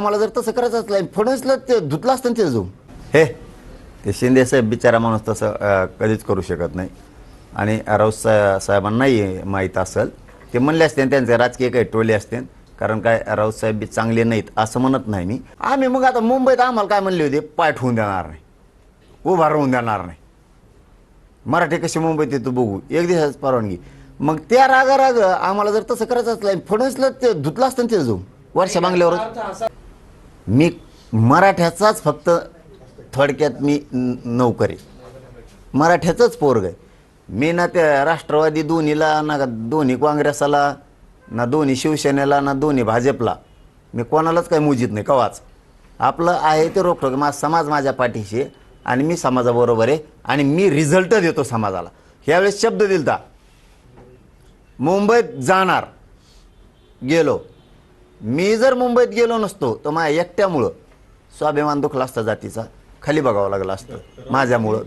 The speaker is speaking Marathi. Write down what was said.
आम्हाला जर तसं करायचं असलं फडणवीसला ते धुतलं असतं ते जाऊन. हे ते शिंदे साहेब बिचारा माणूस तसं अं, कधीच करू शकत नाही. आणि राऊत सा साहेबांनाही माहीत असेल ते म्हणले असते त्यांचे राजकीय काही टोले असते. कारण काय राऊत साहेब बी चांगले नाहीत असं म्हणत नाही मी. आम्ही मग आता मुंबईत आम्हाला काय म्हणले होते? पाय ठेवून देणार नाही. उभा राहून देणार नाही. मराठी कशी मुंबईत येतो बघू? एक दिवसाच परवानगी. मग त्या रागा राग आम्हाला जर तसं करायचं असलं फडणवीसला ते धुतलं असतं ते जाऊन. वर्षा बांगल्यावर मी मराठ्याचाच फक्त थोडक्यात मी न- नोकरी. मराठ्याचंच पोरग आहे. मी ना त्या राष्ट्रवादी दोन्हीला ना दोन्ही काँग्रेसाला ना दोन्ही शिवसेनेला ना दोन्ही भाजपला. मी कोणालाच काही मुजित नाही कवाच. आपलं आहे ते रोखटोक माझा समाज माझ्या पाठीशी आहे आणि मी समाजाबरोबर आहे आणि मी रिझल्ट देतो समाजाला. ह्यावेळेस शब्द दिलता. मुंबईत जाणार. गेलो. मी जर मुंबईत गेलो नसतो तर माझ्या एकट्यामुळं स्वाभिमान दुखला असता जातीचा. खाली बघावं लागलं असतं माझ्यामुळं.